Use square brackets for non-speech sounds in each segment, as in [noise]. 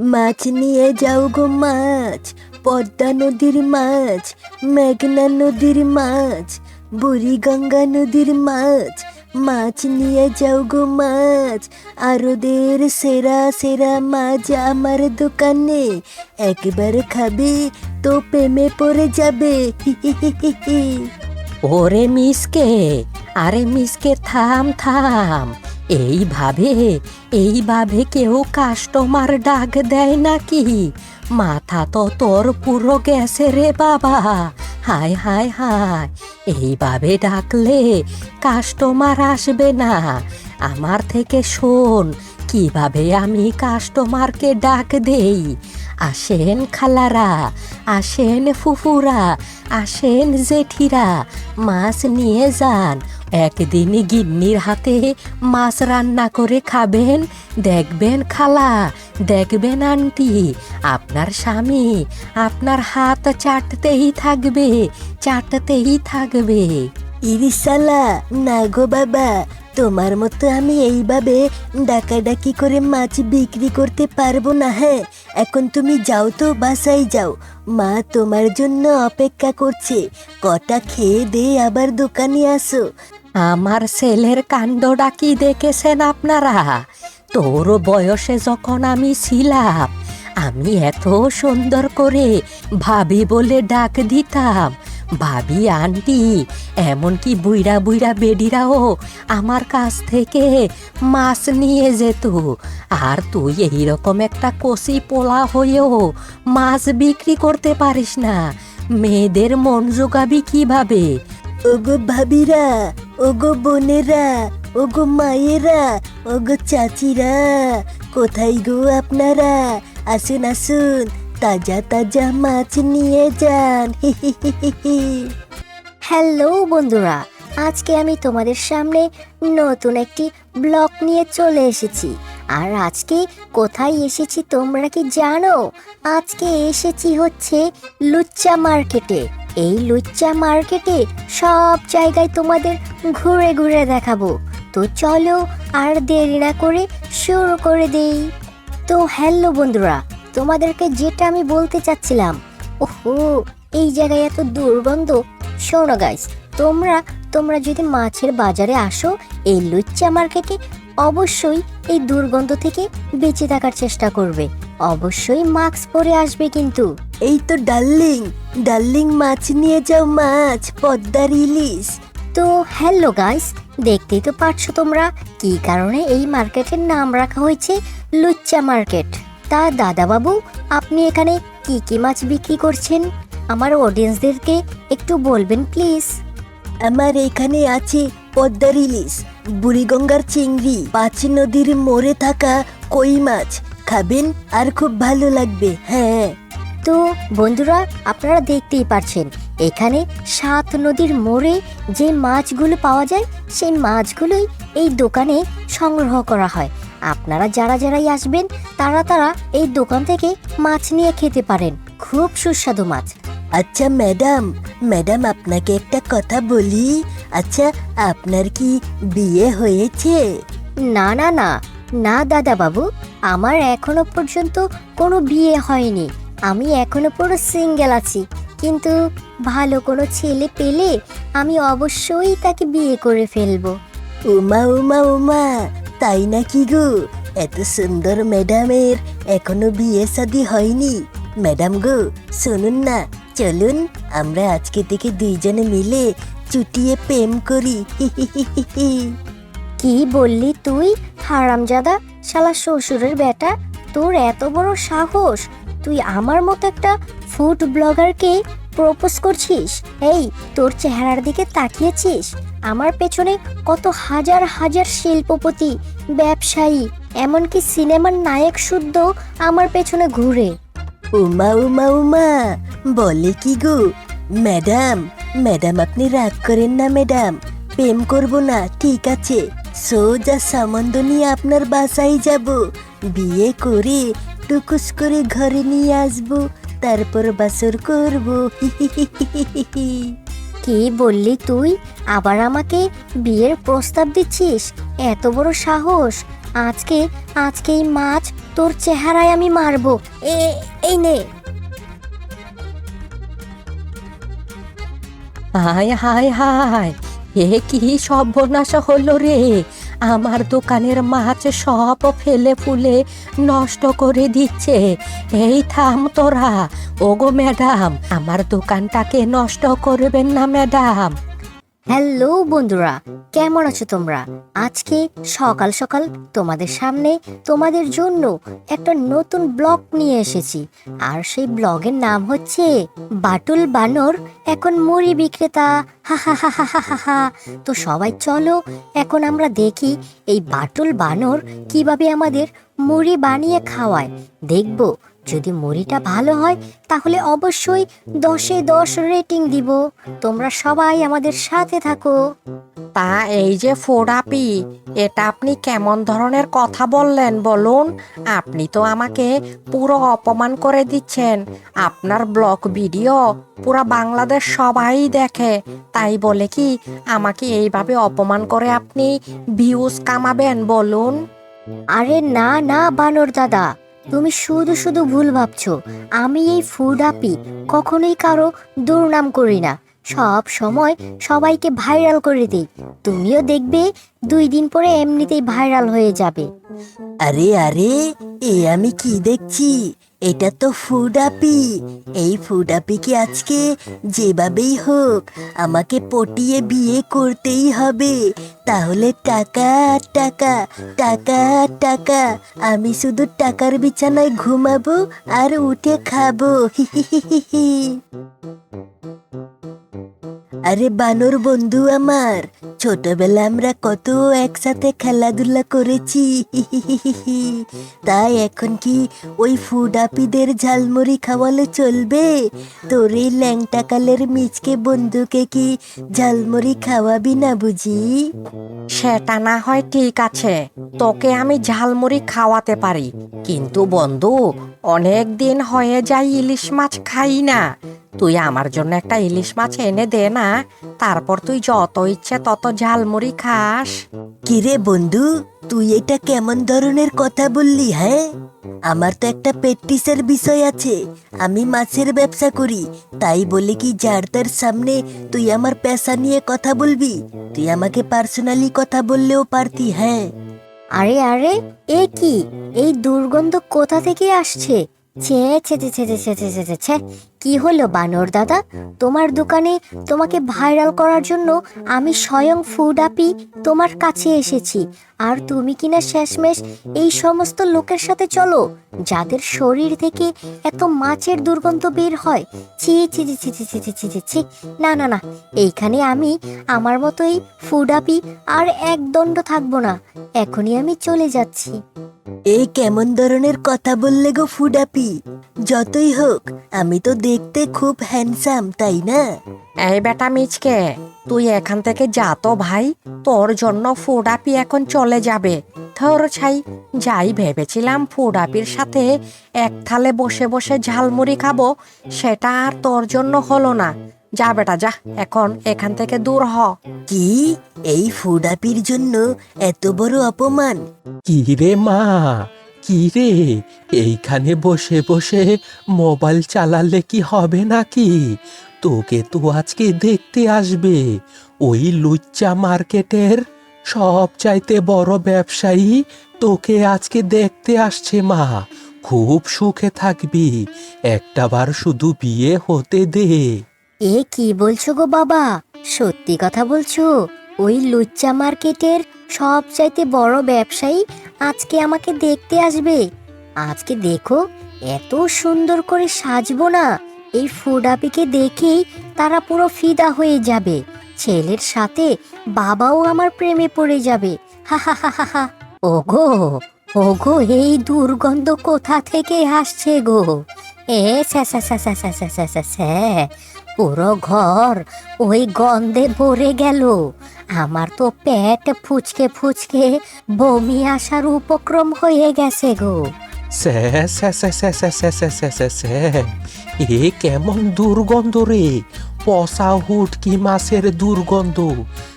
মাছ নিয়ে যাও গো মাছ, পদ্মা নদীর মাছ, মেঘনা নদীর মাছ বুড়িগঙ্গা নদীর মাছ মাছ নিয়ে যাও গো মাছ, আরোদের সেরা সেরা মাছ আমার দোকানে, একবার খাবে তো প্রেমে পড়ে যাবে। [laughs] ওরে মিসকে, আরে মিসকে থাম থাম এইভাবে এইভাবে কেউ কাস্টমার ডাক দেয় নাকি? মাথা তো তোর পুরো গেছে রে বাবা। হায় হায় হায়, এইভাবে ডাকলে কাস্টমার আসবে না। আমার থেকে শোন, কীভাবে আমি কাস্টমারকে ডাক দেই? আসেন খালারা, আসেন ফুফুরা, আসেন জেঠিরা, মাছ নিয়ে যান একদিন গিন্নির হাতে মাছ রান্না করে খাবেন। দেখবেন খালা, দেখবেন আন্টি, আপনার স্বামী আপনার হাত চাটতেই থাকবে চাটতেই থাকবে। ইরিসালা না গো বাবা, তোমার মতো আমি এইভাবে ডাকাডাকি করে মাছ বিক্রি করতে পারব না হ্যাঁ? এখন তুমি যাও তো, বাসায় যাও। মা তোমার জন্য অপেক্ষা করছে। কটা খেয়ে দে, আবার দোকানে আসো। আমার ছেলের কাণ্ডটা কি দেখেছেন আপনারা? তোর বয়সে যখন আমি ছিলাম, আমি এত সুন্দর করে ভাবি বলে ডাক দিতাম। ভাবি, আন্টি, এমনকি বুইড়া বুইড়া বেডিরাও আমার কাছ থেকে মাছ নিয়ে যেত। আর তুই এইরকম একটা কষি পোলা হয়েও মাছ বিক্রি করতে পারিস না। মেয়েদের মন জোগাবি কীভাবে? ভাবিরা ওগো বোনেরা, ওগো মায়েরা, ওগো চাচিরা, কোথায় গো আপনারা? আসুন আসুন, তাজা তাজা মাছ নিয়ে যান। [laughs] হ্যালো বন্ধুরা, আজকে আমি তোমাদের সামনে নতুন একটি ব্লগ নিয়ে চলে এসেছি। আর আজকে কোথায় এসেছি তোমরা কি জানো? আজকে এসেছি হচ্ছে লুচ্চা মার্কেটে। এই লুচ্চা মার্কেটে সব জায়গায় তোমাদের ঘুরে ঘুরে দেখাবো। তো চলো আর দেরি না করে শুরু করে দেই। তো হ্যালো বন্ধুরা, তোমাদেরকে যেটা আমি বলতে চাচ্ছিলাম, ওহো, এই জায়গায় এত দুর্গন্ধ। শোনো গাইস তোমরা তোমরা যদি মাছের বাজারে আসো, এই লুচ্চা মার্কেটে অবশ্যই এই দুর্গন্ধ থেকে বেঁচে থাকার চেষ্টা করবে। অবশ্যই মাস্ক পরে আসবে কিন্তু। এই তো ডার্লিং। ডার্লিং মাছ নিয়ে যাও মাছ পদ্মার ইলিশ। তো হ্যালো গাইস দেখতেই তো পারছ তোমরা কি কারণে এই মার্কেটের নাম রাখা হয়েছে লুচ্চা মার্কেট। তা দাদাবাবু আপনি এখানে কি কি মাছ বিক্রি করছেন? আমার অডিয়েন্সদেরকে একটু বলবেন প্লিজ। আমার এখানে আছে পদ্মার ইলিশ বুড়িগঙ্গার চিংড়ি পাঁচ নদীর মোড়ে থাকা কই মাছ। খাবেন আর খুব ভালো লাগবে হ্যাঁ। তো বন্ধুরা আপনারা দেখতেই পারছেন এখানে সাত নদীর মোড়ে যে মাছগুলো পাওয়া যায় সেই মাছগুলোই এই দোকানে সংগ্রহ করা হয়। আপনারা যারা যারাই আসবেন তারা তারা এই দোকান থেকে মাছ নিয়ে খেতে পারেন। খুব সুস্বাদু মাছ। আচ্ছা ম্যাডাম ম্যাডাম আপনাকে একটা কথা বলি। আচ্ছা আপনার কি বিয়ে হয়েছে? না না না না দাদা বাবু আমার এখনও পর্যন্ত কোনো বিয়ে হয়নি। আমি এখনও পুরো সিঙ্গেল আছি কিন্তু ভালো কোনো ছেলে পেলে আমি অবশ্যই তাকে বিয়ে করে ফেলব। উমা উমা উমা তাই নাকি গো? এত সুন্দর ম্যাডামের এখনও বিয়ে শাদি হয়নি। ম্যাডাম গো শুনুন না চলুন আমরা আজকে থেকে দুইজনে মিলে চুটিয়ে প্রেম করি। কি বললি তুই? হারামজাদা শালা শ্বশুরের বেটা তোর এত বড় সাহস তুই আমার মতো একটা ফুড ব্লগারকে প্রপোজ করছিস? এই, তোর চেহারার দিকে তাকিয়েছিস? আমার পেছনে কত হাজার হাজার শিল্পপতি, ব্যবসায়ী, এমনকি সিনেমার নায়ক শুদ্ধ আমার পেছনে ঘুরে। উমা উমা উমা, বলে কি গো? ম্যাডাম ম্যাডাম, আপনি রাগ করেন না, ম্যাডাম। প্রেম করব না, ঠিক আছে। সোজা সম্বন্ধ নিয়ে আপনার বাসায় যাব। বিয়ে করে টুকুস করে ঘরে নিয়ে আসব তারপর বাসর করব। [laughs] কি বললি তুই? আবার আমাকে বিয়ের প্রস্তাব দিচ্ছিস? এত বড় সাহস! আজকে আজকে এই মাছ তোর চেহারায় আমি মারবো। এ এই নে। হায় হায় হায়! এ কি সর্বনাশ হলো রে! আমার দোকানের মাছ সব ফেলে ফুলে নষ্ট করে দিচ্ছে। এই থাম তোরা। ওগো ম্যাডাম, আমার দোকানটাকে নষ্ট করবেন না ম্যাডাম। হ্যালো বন্ধুরা, কেমন আছো তোমরা? আজকে সকাল সকাল তোমাদের সামনে তোমাদের জন্য একটা নতুন ব্লগ নিয়ে এসেছি। আর সেই ব্লগের নাম হচ্ছে বাটুল বানর এখন মুড়ি বিক্রেতা। হা হা হা হা হা হা তো সবাই চলো, এখন আমরা দেখি এই বাটুল বানর কীভাবে আমাদের মুড়ি বানিয়ে খাওয়ায়। দেখব যদি মুড়িটা ভালো হয় তাহলে অবশ্যই দশে দশ রেটিং দিব। তোমরা সবাই আমাদের সাথে থাকো। তা এই যে ফোড়াপি এটা আপনি কেমন ধরনের কথা বললেন বলুন? আপনি তো আমাকে পুরো অপমান করে দিচ্ছেন। আপনার ব্লগ ভিডিও পুরো বাংলাদেশ সবাই দেখে। তাই বলে কি আমাকে এইভাবে অপমান করে আপনি ভিউজ কামাবেন বলুন? আরে না না বানর দাদা। তুমি শুধু শুধু ভুল ভাবছ। আমি এই ফুড আপি কখনোই কারও দুর্নাম করি না। সব সময় সবাইকে ভাইরাল করে দিই। তুমিও দেখবে দুই দিন পরে এমনিতেই ভাইরাল হয়ে যাবে। আরে আরে, এ আমি কি দেখছি? এটা তো ফুড আপি। এই ফুড আপিকে আজকে যেভাবেই হোক, আমাকে পটিয়ে বিয়ে করতেই হবে। তাহলে টাকা টাকা টাকা টাকা, আমি শুধু টাকার বিছানায় ঘুমাবো আর উঠে খাব। হি হি হি হি। আরে বানর বন্ধু আমার ছোটবেলা আমরা কত একসাথে খেলাধুলা করেছি। তাই এখন কি ওই ফুড আপিদের ঝালমুড়ি খাওয়ালে চলবে? তোর এই ল্যাংটা কালের মিচকে বন্ধুকে কি ঝালমুড়ি খাওয়াবি না বুঝি? সেটা না হয় ঠিক আছে, তোকে আমি ঝালমুড়ি খাওয়াতে পারি। কিন্তু বন্ধু, অনেক দিন হয়ে যায় ইলিশ মাছ খাই না। তুই আমার জন্য একটা ইলিশ মাছ এনে দে না তারপর তুই যত ইচ্ছে তত ঝালমুড়ি খাস কিরে বন্ধু তুই এটা কেমন ধরনের কথা বললি হ্যাঁ আমার তো একটা প্র্যাকটিসের বিষয় আছে আমি মাছের ব্যবসা করি তাই বলে কি যার তার সামনে তুই আমার পেশা নিয়ে কথা বলবি তুই আমাকে পার্সোনালি কথা বললেও পারতি হ্যাঁ আরে আরে এ কি এই দুর্গন্ধ কোথা থেকে আসছে ছে ছে ছে ছে ছে ছে ছে ছে ছে ছে। কি হলো বানর দাদা তোমার দোকানে তোমাকে ভাইরাল করার জন্য আমি স্বয়ং ফুড আপি তোমার কাছে এসেছি আর তুমি কিনা শেষমেশ এই সমস্ত লোকের সাথে চলো যাদের শরীর থেকে এত মাছের দুর্গন্ধ বের হয় ছি ছি ছি ছি ছি ছি ছি ছি ছি না না না এইখানে আমি আমার মতোই ফুড আপি আর এক দণ্ড থাকব না এখনই আমি চলে যাচ্ছি এই কেমন ধরনের কথা বললে গো ফুড আপি যতই হোক আমি তো দেখতে খুব হ্যান্ডসাম তাই না? এই বেটা মিচকে তুই এখান থেকে যা তো ভাই তোর জন্য ফুডাপি এখন চলে যাবে। ধর ছাই যাই ভেবেছিলাম ফুডাপির সাথে এক থালে বসে বসে ঝালমুড়ি খাব সেটা আর তোর জন্য হলো না। যা বেটা যা এখন এখান থেকে দূর হ। কি? এই ফুডাপির জন্য এত বড় অপমান? কি রে মা কি রে? এইখানে বসে বসে মোবাইল চালালে কি হবে নাকি? তোকে তো আজকে দেখতে আসবে। ওই লুচ্চা মার্কেটের সব চাইতে বড় ব্যবসায়ী তোকে আজকে দেখতে আসছে মা। খুব সুখে থাকবি। একটাবার শুধু বিয়ে হতে দে। এ কি বলছো গো বাবা? সত্যি কথা বলছো? ওই লুচ্চা মার্কেটের সবচাইতে বড় ব্যবসায়ী আজকে আমাকে দেখতে আসবে আজকে দেখো এত সুন্দর করে সাজবো না এই ফুডাপিকে দেখেই তারা পুরো ফিদা হয়ে যাবে ছেলের সাথে বাবাও আমার প্রেমে পড়ে যাবে হা হা হা হা ওগো ওগো এই দুর্গন্ধ কোথা থেকে আসছে গো এ স্যা স্যা স্যা স্যা স্যা স্যা স্যা পুরো ঘর ওই গন্ধে ভরে গেল আমার তো পেট ফুচকে ফুচকে বমি আসার উপক্রম হয়ে গেছে গো স্যা স্যা স্যা স্যা স্যা স্যা। এ কেমন দুর্গন্ধ রে পচা হুটকি মাছের দুর্গন্ধ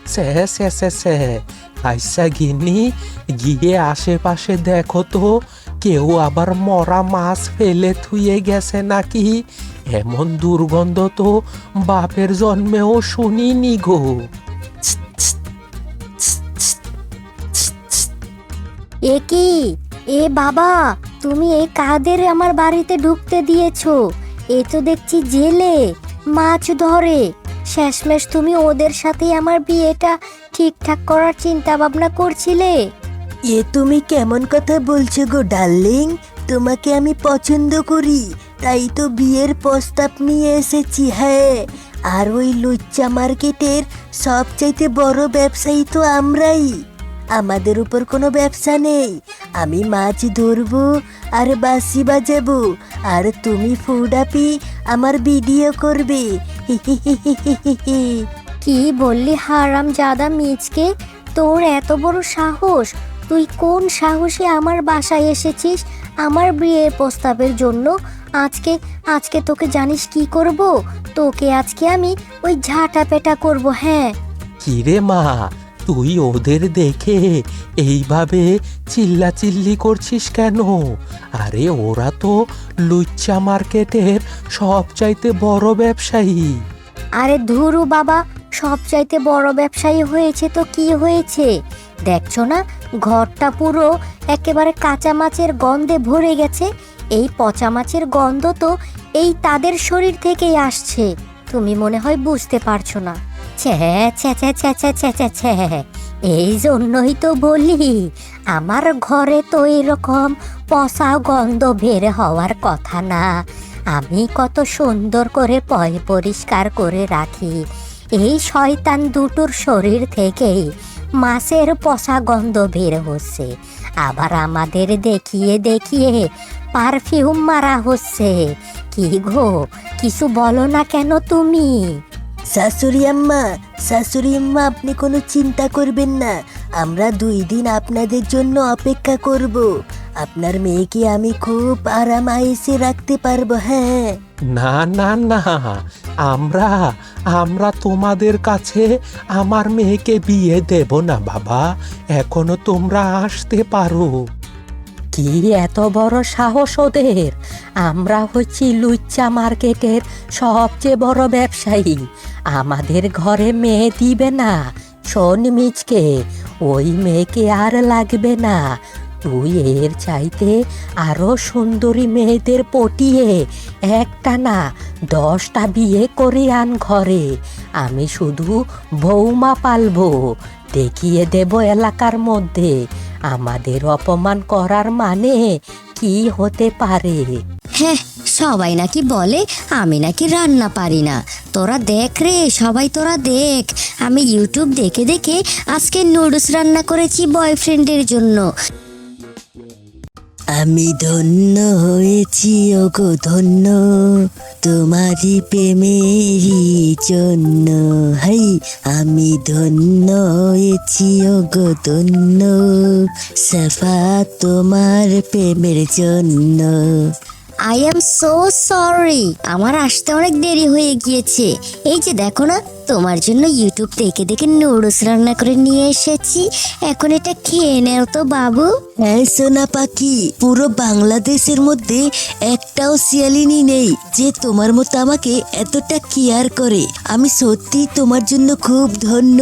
স্যা স্যা স্যা স্যা আচ্ছা গিয়ে আশেপাশে দেখো তো কেউ আবার মরা মাছ ফেলে থুয়ে গেছে নাকি? এমন দুর্গন্ধ তো বাপের জন্মেও শুনিনি গো। এ কি? এ বাবা, তুমি এ কাদের আমার বাড়িতে ঢুকতে দিয়েছ? এ তো দেখছি জেলে, মাছ ধরে। শেষমেশ তুমি ওদের সাথে আমার বিয়েটা ঠিকঠাক করার চিন্তা ভাবনা করছিলে? এ তুমি কেমন কথা বলছো গো, ডার্লিং? তোমাকে আমি পছন্দ করি, তাই তো বিয়ের প্রস্তাব নিয়ে এসেছি হ্যাঁ। আর ওই লুচ্চা মার্কেটের সবচাইতে বড় ব্যবসায়ী তো আমরাই। আমাদের উপর কোনো ব্যবসা নেই। আমি মাছ ধরবো, আর বাসি বাজাবো, আর তুমি ফুডাপি আমার ভিডিও করবে। কি বললি হারাম জাদা মিচকে? তোর এত বড় সাহস। তুই কোন সাহসে আমার বাসায় এসেছিস? আমার বিয়ের প্রস্তাবের জন্য। আজকে আজকে তোকে জানিস কি করব? তোকে আজকে আমি ওই ঝাঁটা পেটা করব হ্যাঁ। কিরে মা তুই ওদের দেখে এইভাবে চিল্লাচিল্লি করছিস কেন? আরে ওরা তো লুচ্চা মার্কেটের সবচাইতে বড় ব্যবসায়ী। আরে ধুরু বাবা সবচাইতে বড় ব্যবসায়ী হয়েছে তো কি হয়েছে? দেখছ না? ঘরটা পুরো একেবারে কাঁচা মাছের গন্ধে ভরে গেছে। এই পচা মাছের গন্ধ তো এই তাদের শরীর থেকেই আসছে। তুমি মনে হয় বুঝতে পারছ না। ছ্যা ছ্যা ছ্যা ছ্যা এই জন্যই তো বলি, আমার ঘরে তো এরকম পচা গন্ধ বের হওয়ার কথা না। আমি কত সুন্দর করে পয় পরিষ্কার করে রাখি। এই শয়তান দুটোর শরীর থেকেই মাছের পচা গন্ধ বের হচ্ছে। আবার আমাদের দেখিয়ে দেখিয়ে পারফিউম মারা হচ্ছে। কি গো, কিছু বলো না কেন তুমি? শাশুড়ি আম্মা শাশুড়ি আম্মা, আপনি কোনো চিন্তা করবেন না। আমরা দুই দিন আপনাদের জন্য অপেক্ষা করব। আপনার মেয়েকে আমি খুব আরাম আয়েসে রাখতে পারব হ্যাঁ। না না না, আমরা আমরা তোমাদের কাছে আমার মেয়েকে বিয়ে দেব না বাবা, এখনও তোমরা আসতে পারো। কি এত বড় সাহস ওদের? আমরা হচ্ছি লুচ্চা মার্কেটের সবচেয়ে বড় ব্যবসায়ী। আমাদের ঘরে মেয়ে দিবে না, শোন মিচকে, ওই মেয়েকে আর লাগবে না। তুই এর চাইতে আরও সুন্দরী মেয়েদের পটিয়ে একটা না দশটা বিয়ে করে আন ঘরে। আমি শুধু বৌমা পালবো, দেখিয়ে দেব এলাকার মধ্যে। আমাদের অপমান করার মানে কি হতে পারে? হ্যাঁ সবাই নাকি বলে, আমি নাকি রান্না পারি না। তোরা দেখ রে, সবাই তোরা দেখ। আমি ইউটিউব দেখে দেখে আজকে নুডলস রান্না করেছি বয়ফ্রেন্ডের জন্য। আমি ধন্য হয়েছি, ওগো ধন্য। তোমারই প্রেমেরই জন্য। হাই, আমি ধন্য হয়েছি, ওগো ধন্য। সাফা তোমার প্রেমের জন্য। আই এম সো সরি আমার আসতে অনেক দেরি হয়ে গিয়েছে। এই যে দেখো না, তোমার জন্য ইউটিউব দেখে দেখে নুডলস রান্না করে নিয়ে এসেছি। এখন এটা খেয়ে নেও তো বাবু। হ্যাঁ সোনা পাখি, পুরো বাংলাদেশের মধ্যে একটাও শিয়ালিনী নেই যে তোমার মতো আমাকে এতটা কেয়ার করে। আমি সত্যি তোমার জন্য খুব ধন্য।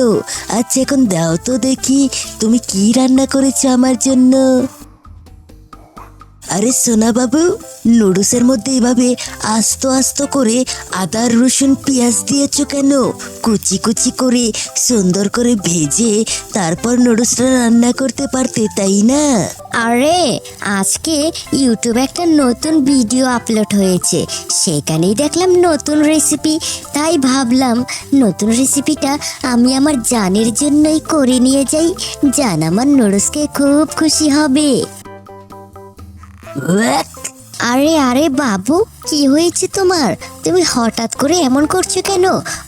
আচ্ছা এখন দাও তো দেখি তুমি কি রান্না করেছ আমার জন্য। আরে সোনা বাবু, নুডলসের মধ্যে এভাবে আস্ত আস্ত করে আদা, রসুন, পেঁয়াজ দিয়েছ কেন? কুচি কুচি করে সুন্দর করে ভেজে তারপর নুডলসটা রান্না করতে পারতে, তাই না? আরে, আজকে ইউটিউবে একটা নতুন ভিডিও আপলোড হয়েছে। সেখানেই দেখলাম নতুন রেসিপি, তাই ভাবলাম নতুন রেসিপিটা আমি আমার জানের জন্যই করে নিয়ে যাই। জান আমার নুডলসকে খুব খুশি হবে! আরে আরে বাবু, কি হয়েছে তোমার? তুমি হঠাৎ করে এমন করছ কেন?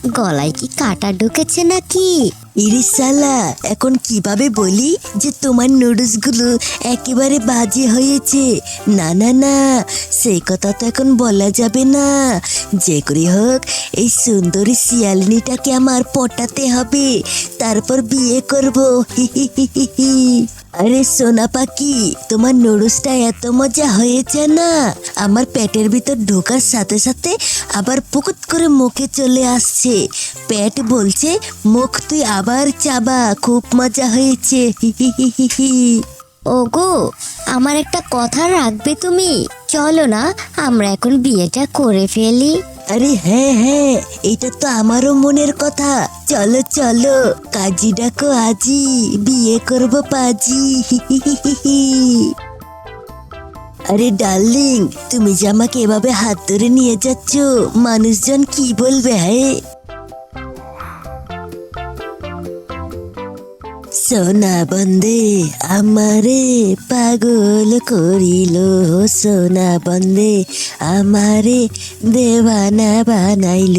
গলায় কি কাটা ঢুকেছে নাকি? ইরিশ সালা, এখন কীভাবে বলি যে তোমার নুডলসগুলো একেবারে বাজে হয়েছে? না না না সেই কথা তো এখন বলা যাবে না। যে করে হোক, এই সুন্দরী শিয়ালিনীটাকে আমার পটাতে হবে। তারপর বিয়ে করব। হি হি হি হি। আরে সোনা পাখি, তোমার নুডলসটা এত মজা হয়েছে না? আমার পেটের ভিতর ঢোকার সাথে সাথে আবার পুকুত করে মুখে চলে আসছে। পেট বলছে, মুখ তুই আবার চাবা, খুব মজা হয়েছে। হি হি হি হি ওগো, আমার একটা কথা রাখবে তুমি। চলো না, আমরা এখন বিয়েটা করে ফেলি। আরে হ্যাঁ হ্যাঁ এটা তো আমারও মনের কথা। চলো চলো, কাজী ডাকো আজি, বিয়ে করব পাজি। আরে ডার্লিং, তুমি যে আমাকে এভাবে হাত ধরে নিয়ে যাচ্ছ, মানুষজন কি বলবে হ্যাঁ? সোনা বন্দে আমারে পাগল করিল। সোনা বন্দে আমারে দেওয়ানা বানাইল।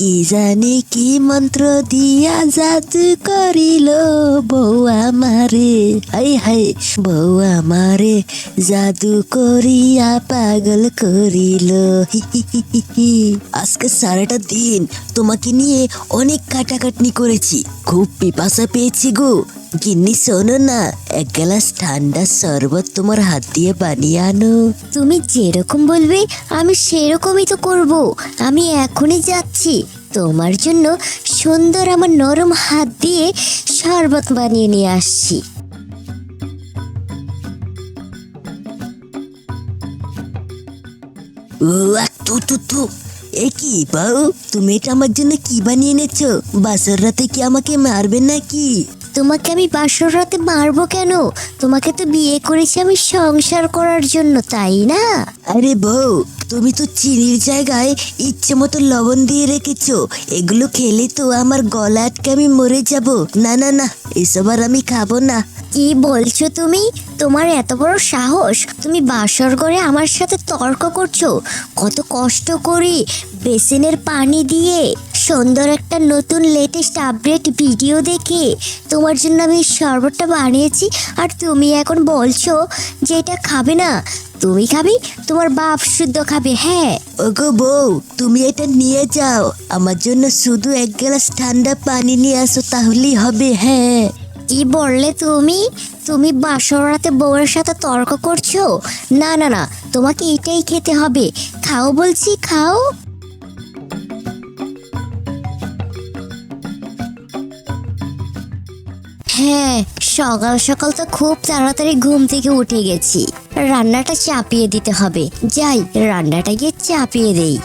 কি জানি কি মন্ত্র দিয়া জাদু করিল বউ আমারে? হাই হাই, বউ আমারে জাদু করিয়া পাগল করিল। আজকে সারাটা দিন তোমাকে নিয়ে অনেক কাটাকাটনি করেছি। খুব পিপাসা পেয়েছি গো। গিন্নি শোনো না। এক গ্লাস ঠান্ডা শরবত তোমার হাত দিয়ে বানিয়ে আনো। তুমি যেরকম বলবে আমি সেরকমই তো করব। আমি এখনই যাচ্ছি। তোমার জন্য সুন্দর আমার নরম হাত দিয়ে শরবত বানিয়ে নিয়ে আসছি। ও তু তু তু। এ কি বাউ? তুমি এটা আমার জন্য কি বানিয়ে এনেছো? বাসর রাতে কি আমাকে মারবে নাকি? তোমাকে আমি বাসর রাতে মারবো কেন? তোমাকে তো বিয়ে করেছি আমি সংসার করার জন্য তাই না? আরে বউ তুমি তো চিনির জায়গায় ইচ্ছে মতো লবণ দিয়ে রেখেছো। এগুলো খেলে তো আমার গলা আটকে আমি মরে যাব। না না না এসব আর আমি খাব না। কি বলছো তুমি? তোমার এত বড় সাহস? তুমি বাসর ঘরে আমার সাথে তর্ক করছ? কত কষ্ট করি বেসিনের পানি দিয়ে। সুন্দর একটা নতুন লেটেস্ট আপডেট ভিডিও দেখে তোমার জন্য আমি শরবতটা বানিয়েছি। আর তুমি এখন বলছো যে এটা খাবে না তুমি খাবি? তোমার বাপ শুদ্ধ খাবে হ্যাঁ। ওগো বউ তুমি এটা নিয়ে যাও। আমার জন্য শুধু এক গ্লাস ঠান্ডা পানি নিয়ে আসো তাহলেই হবে হ্যাঁ। কি বললে তুমি? তুমি বাসর রাতে বউয়ের সাথে তর্ক করছ? না না না তোমাকে এটাই খেতে হবে। খাও বলছি খাও। হ্যাঁ সকাল সকাল তো খুব তাড়াতাড়ি ঘুম থেকে উঠে গেছি। রান্নাটা চাপিয়ে দিতে হবে। যাই, রান্নাটা গিয়ে চাপিয়ে দেই।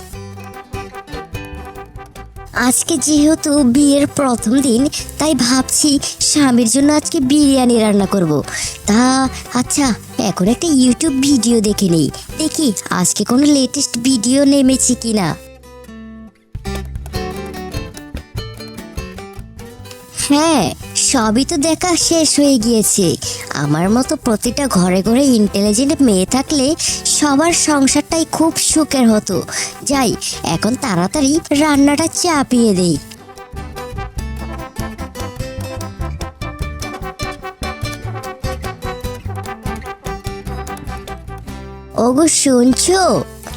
আজকে যেহেতু বিয়ের প্রথম দিন, তাই ভাবছি স্বামীর জন্য আজকে বিরিয়ানি রান্না করব। তা আচ্ছা এখন একটা ইউটিউব ভিডিও দেখে নেই। দেখি, আজকে কোনো লেটেস্ট ভিডিও নেমেছি কিনা। হ্যাঁ সবই তো দেখা শেষ হয়ে গিয়েছে। আমার মতো প্রতিটা ঘরে ঘরে ইন্টেলিজেন্ট মেয়ে থাকলে সবার সংসারটাই খুব সুখের হতো। যাই, এখন তাড়াতাড়ি রান্নাটা চাপিয়ে দেই। ওগো, শুনছো?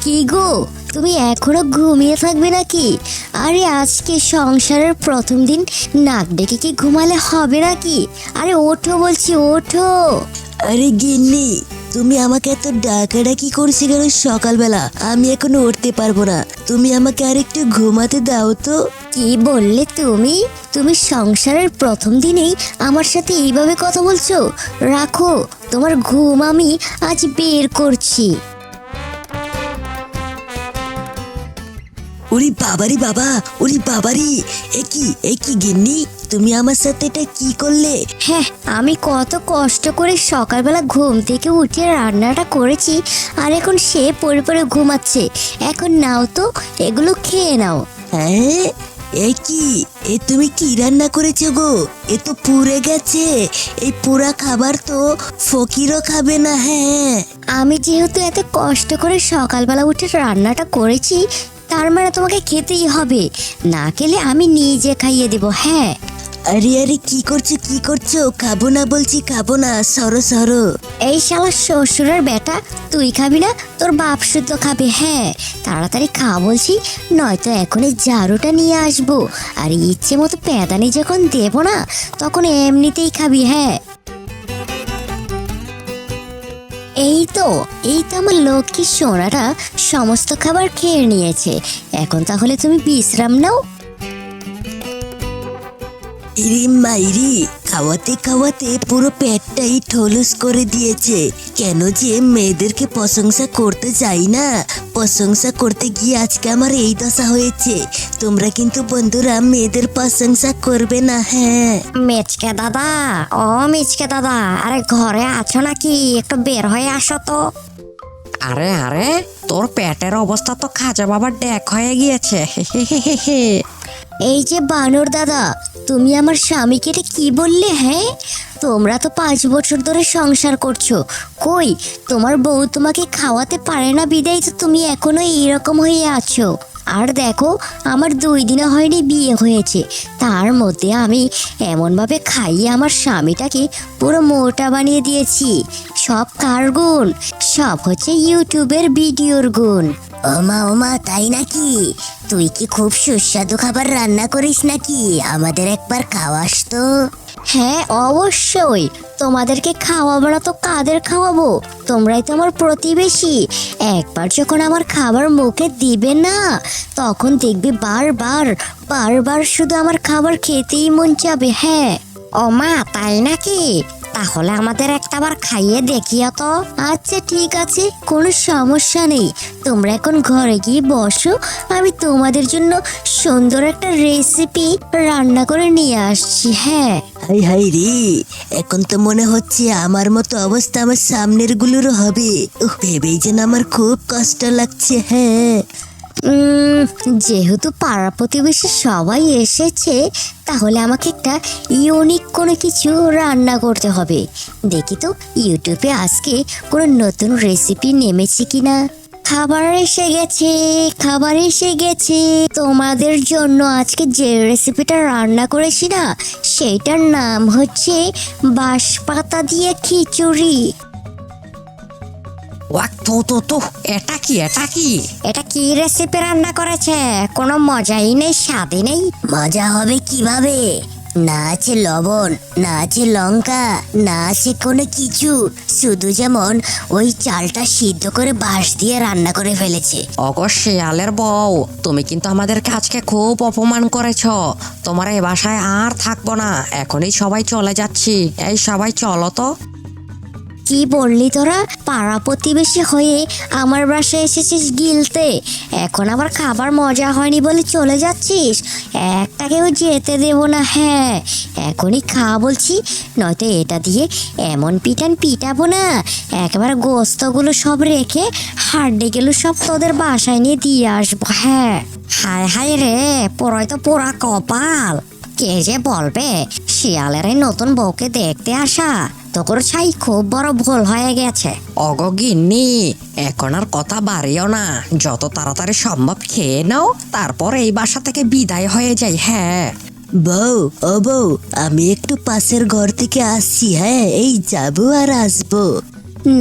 কি গো? তুমি এখনও ঘুমিয়ে থাকবে নাকি? আরে আজকে সংসারের প্রথম দিন নাক ডেকে কি ঘুমালে হবে নাকি? আরে ওঠো বলছি ওঠো। আরে গিন্নি তুমি আমাকে এত ডাকাডাকি করছি কেন সকালবেলা? আমি এখনও উঠতে পারব না। তুমি আমাকে আর একটু ঘুমাতে দাও তো। কি বললে তুমি? তুমি সংসারের প্রথম দিনেই আমার সাথে এইভাবে কথা বলছো? রাখো তোমার ঘুম আমি আজ বের করছি। ওরে বাবারি বাবা ওরে বাবারি। এ কি এ কি গিন্নি? তুমি আমার সাথে এটা কি করলে? হ্যাঁ আমি কত কষ্ট করে সকালবেলা ঘুম থেকে উঠে রান্নাটা করেছি আর এখন সে পরে পরে ঘুমাচ্ছে। এখন নাও তো এগুলো খেয়ে নাও। হ্যাঁ? এ কি? এ তুমি কি রান্না করেছ গো? এ তো পুড়ে গেছে। এই পুরা খাবার তো ফকিরও খাবে না হ্যাঁ। আমি যেহেতু এত কষ্ট করে সকালবেলা উঠে রান্নাটা করেছি তার মানে তোমাকে খেতেই হবে। না খেলে আমি নিজে খাইয়ে দেব হ্যাঁ। আরে আরে কি করছ কি করছ? খাব না বলছি খাব না সরো সরো। এই শালা শ্বশুরের বেটা তুই খাবি না তোর বাপ শুদ্ধ খাবে হ্যাঁ। তাড়াতাড়ি খা বলছি নয়তো এখনই ঝাড়ুটা নিয়ে আসব। আর ইচ্ছে মতো প্যাদানি যখন দেবো না তখন এমনিতেই খাবি হ্যাঁ। এই তো এই তো আমার লক্ষ্মী সোনাটা সমস্ত খাবার খেয়ে নিয়েছে। এখন তাহলে তুমি বিশ্রাম নাও। ইরি খাওয়াতে খাওয়াতে পুরো পেটটাই ঠলুস করে দিয়েছে। কেন যে মেয়েদেরকে প্রশংসা করতে যাই না? প্রশংসা করতে গিয়ে আজকে আমার এই দশা হয়েছে। তোমরা কিন্তু বন্ধুরা মেয়েদের প্রশংসা করবে না হ্যাঁ। মেচকে দাদা ও মেচকে দাদা আরে ঘরে আছো নাকি? একটু বের হয়ে আসো তো। আরে আরে তোর পেটের অবস্থা তো খাজা বাবার ডেক হয়ে গিয়েছে। এই যে বানর দাদা, তুমি আমার স্বামীকে এটা কি বললে হ্যাঁ? তোমরা তো পাঁচ বছর ধরে সংসার করছ, কই? তোমার বউ তোমাকে খাওয়াতে পারে না বিদায়, তো তুমি এখনও এইরকম হয়ে আছো। আর দেখো, আমার দুই দিনে হয়নি বিয়ে হয়েছে, তার মধ্যে আমি এমনভাবে খাইয়ে আমার স্বামীটাকে পুরো মোটা বানিয়ে দিয়েছি। সব কার গুণ? সব হচ্ছে ইউটিউবের ভিডিওর গুণ। ওমা ওমা, তাই নাকি? তুই কি খুব সুস্বাদু খাবার রান্না করিস নাকি? আমাদের একবার খাওয়াস তো হ্যাঁ অবশ্যই। তোমাদেরকে খাওয়াবো না তো কাদের খাওয়াবো? তোমরাই তো আমার প্রতিবেশী। একবার যখন আমার খাবার মুখে দিবে না তখন দেখবি বারবার বারবার শুধু আমার খাবার খেতেই মন চাবে হ্যাঁ। ও মা তাই নাকি? তাহলে আমাদের একটাবার খাইয়ে দেখিও তো। আচ্ছা ঠিক আছে, কোনো সমস্যা নেই। তোমরা এখন ঘরে গিয়ে বসো, আমি তোমাদের জন্য সুন্দর একটা রেসিপি রান্না করে নিয়ে আসছি হ্যাঁ। হাই হাই রে, এখন তো মনে হচ্ছে আমার মতো অবস্থা আমার সামনের গুলোরও হবে ভেবেই যেন আমার খুব কষ্ট লাগছে হ্যাঁ। যেহেতু পাড়া প্রতিবেশী সবাই এসেছে, তাহলে আমাকে একটা ইউনিক কোনো কিছু রান্না করতে হবে। দেখি তো ইউটিউবে আজকে কোনো নতুন রেসিপি নেমেছে কি না খাবার এসে গেছে, খাবার এসে গেছে। তোমাদের জন্য আজকে যে রেসিপিটা রান্না করেছি না সেইটার নাম হচ্ছে বাঁশপাতা দিয়ে খিচুড়ি। ওয়াক তো তো তো এটা কি এটা কি? এটা কি রেসিপি রান্না করেছে? কোনো মজাই নেই স্বাদই নেই। মজা হবে কীভাবে? না আছে লবণ না আছে লঙ্কা না আছে কোনো কিছু। শুধু যেমন ওই চালটা সিদ্ধ করে বাঁশ দিয়ে রান্না করে ফেলেছে। অগ শেয়ালের বউ তুমি কিন্তু আমাদেরকে আজকে খুব অপমান করেছ। তোমার এই বাসায় আর থাকব না এখনই সবাই চলে যাচ্ছি। এই সবাই চলো তো। কি বললি তোরা? পাড়া প্রতিবেশী হয়ে আমার বাসায় এসেছিস গিলতে। এখন আবার খাবার মজা হয়নি বলে চলে যাচ্ছিস? একটা কেউ যেতে দেবো না হ্যাঁ। এখনই খা বলছি, নয়তো এটা দিয়ে এমন পিটান পিটাবো না। একেবারে গোস্তগুলো সব রেখে হাড্ডিগুলো সব তোদের বাসায় নিয়ে দিয়ে আসব হ্যাঁ। হায় হায় রে পোড়াই তো পোড়া কপাল। কে যে বলবে? শিয়ালের এই নতুন বউকে দেখতে আসা। তোর ছাই খুব বড় ভুল হয়ে গেছে। অগ গিন্নি এখন আর কথা বাড়িও না। যত তাড়াতাড়ি সম্ভব খেয়ে নাও তারপর এই বাসা থেকে বিদায় হয়ে যাই হ্যাঁ। বউ ও বউ আমি একটু পাশের ঘর থেকে আসছি হ্যাঁ এই যাব আর আসব।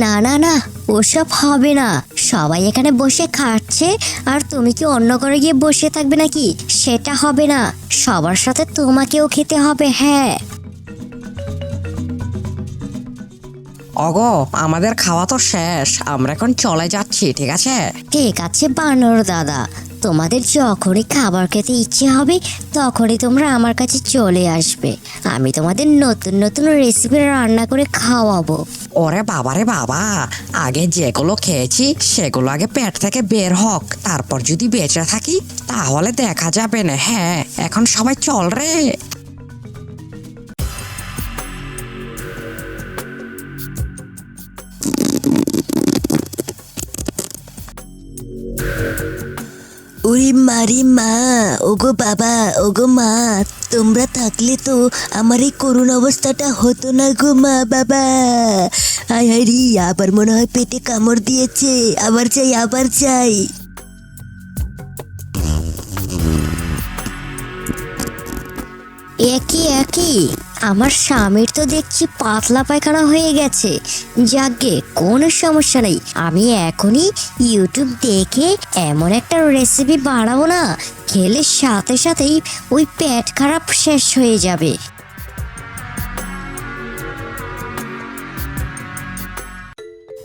না না না ওসব হবে না। সবাই এখানে বসে খাচ্ছে আর তুমি কি অন্য করে গিয়ে বসে থাকবে নাকি? সেটা হবে না। সবার সাথে তোমাকেও খেতে হবে হ্যাঁ। অগ আমাদের খাওয়া তো শেষ। আমরা এখন চলে যাচ্ছি ঠিক আছে? ঠিক আছে বানর দাদা। তোমাদের যখনই খাবার খেতে ইচ্ছে হবে, তখনই তোমরা আমার কাছে চলে আসবে। আমি তোমাদের নতুন নতুন রেসিপি রান্না করে খাওয়াবো। ওরে বাবারে বাবা, আগে যেগুলো খেয়েছি, সেগুলো আগে পেট থেকে বের হোক। তারপর যদি বেঁচে থাকি, তাহলে দেখা যাবে না। হ্যাঁ এখন সবাই চল রে। মারি মা, ওগো বাবা, ওগো মা, তোমরা থাকলে তো আমার এই করুণ অবস্থাটা হতো না গো মা বাবা। আয় হারি আবার মনে হয় পেটে কামড় দিয়েছে, আবার চাই আবার চাই। একই একই আমার স্বামীর তো দেখছি পাতলা পায়খানা হয়ে গেছে। যাকে কোনো সমস্যা নেই। আমি এখনই ইউটিউব দেখে এমন একটা রেসিপি বানাবো না, খেলে সাথে সাথেই ওই পেট খারাপ শেষ হয়ে যাবে।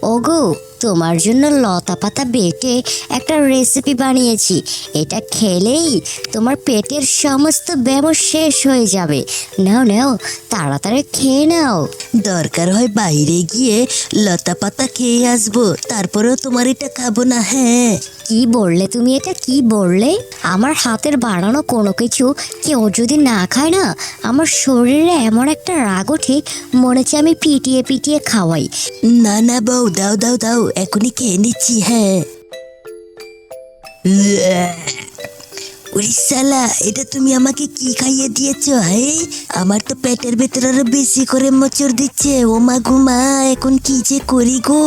ওগো তোমার জন্য লতা পাতা বেটে একটা রেসিপি বানিয়েছি। এটা খেলেই তোমার পেটের সমস্ত ব্যায়াম শেষ হয়ে যাবে। নাও নাও তাড়াতাড়ি খেয়ে নাও। দরকার হয় বাইরে গিয়ে লতা পাতা খেয়ে আসব তারপরেও তোমার এটা খাব না হ্যাঁ। কি বললে তুমি এটা? কি বললে? আমার হাতের বানানো কোনো কিছু কেউ যদি না খায় না আমার শরীরে এমন একটা রাগ ওঠে মনে হচ্ছে আমি পিটিয়ে পিটিয়ে খাওয়াই। না না বউ দাও দাও দাও এখনই খেয়ে নিচ্ছি হ্যাঁ উড়িষ্যালা এটা তুমি আমাকে কি খাইয়ে দিয়েছ হে আমার তো পেটের ভেতর আরও বেশি করে মোচড় দিচ্ছে ও মা ঘুমা এখন কি যে করি গো